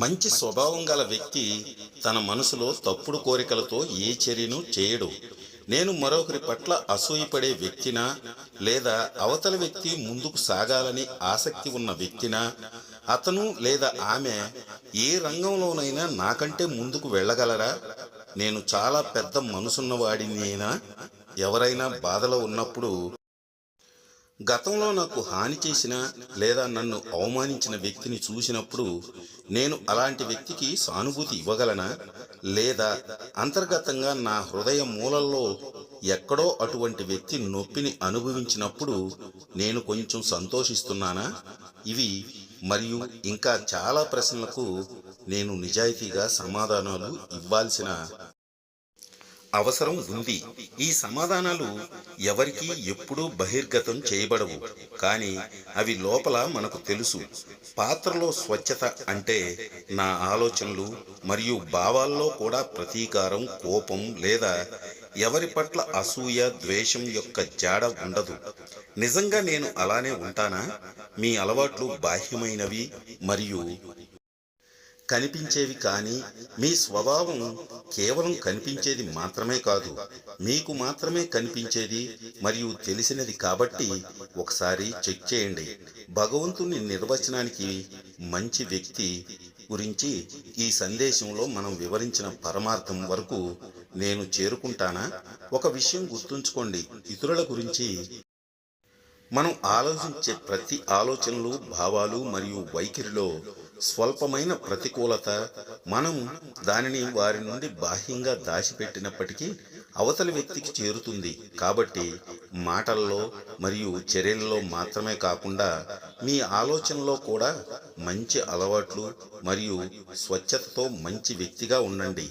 మంచి స్వభావం గల వ్యక్తి తన మనసులో తప్పుడు కోరికలతో ఏ చర్యను చేయడు. నేను మరొకరి పట్ల అసూయపడే వ్యక్తినా లేదా అవతల వ్యక్తి ముందుకు సాగాలని ఆసక్తి ఉన్న వ్యక్తినా అతను లేదా ఆమె ఏ రంగంలోనైనా నాకంటే ముందుకు వెళ్ళగలరా? నేను చాలా పెద్ద మనసున్నవాడినైనా? ఎవరైనా బాధలో ఉన్నప్పుడు గతంలో నాకు హాని చేసిన లేదా నన్ను అవమానించిన వ్యక్తిని చూసినప్పుడు నేను అలాంటి వ్యక్తికి సానుభూతి ఇవ్వగలనా? లేదా అంతర్గతంగా నా హృదయ మూలల్లో ఎక్కడో అటువంటి వ్యక్తి నొప్పిని అనుభవించినప్పుడు నేను కొంచెం సంతోషిస్తున్నానా? ఇవి మరియు ఇంకా చాలా ప్రశ్నలకు నేను నిజాయితీగా సమాధానాలు ఇవ్వాల్సిన అవసరం ఉంది. ఈ సమాధానాలు ఎవరికి ఎప్పుడూ బహిర్గతం చేయబడవు. కానీ అవి లోపల మనకు తెలుసు. పాత్రలో స్వచ్ఛత అంటే నా ఆలోచనలు మరియు భావాల్లో కూడా ప్రతీకారం కోపం లేదా ఎవరి పట్ల అసూయ ద్వేషం యొక్క జాడ ఉండదు. నిజంగా నేను అలానే ఉంటానా? మీ అలవాట్లు బాహ్యమైనవి మరియు కనిపించేవి కానీ మీ స్వభావం కేవలం కనిపించేది మాత్రమే కాదు మీకు మాత్రమే కనిపించేది మరియు తెలిసినది కాబట్టి ఒకసారి చెక్ చేయండి. భగవంతుని నిర్వచనానికి మంచి వ్యక్తి గురించి ఈ సందేశంలో మనం వివరించిన పరమార్థం వరకు నేను చేరుకుంటానా? ఒక విషయం గుర్తుంచుకోండి. ఇతరుల గురించి మనం ఆలోచించే ప్రతి ఆలోచనలు భావాలు మరియు వైఖరిలో స్వల్పమైన ప్రతికూలత మనం దానిని వారి నుండి బాహ్యంగా దాచిపెట్టినప్పటికీ అవతలి వ్యక్తికి చేరుతుంది. కాబట్టి మాటల్లో మరియు చర్యల్లో మాత్రమే కాకుండా మీ ఆలోచనలో కూడా మంచి అలవాట్లు మరియు స్వచ్ఛతతో మంచి వ్యక్తిగా ఉండండి.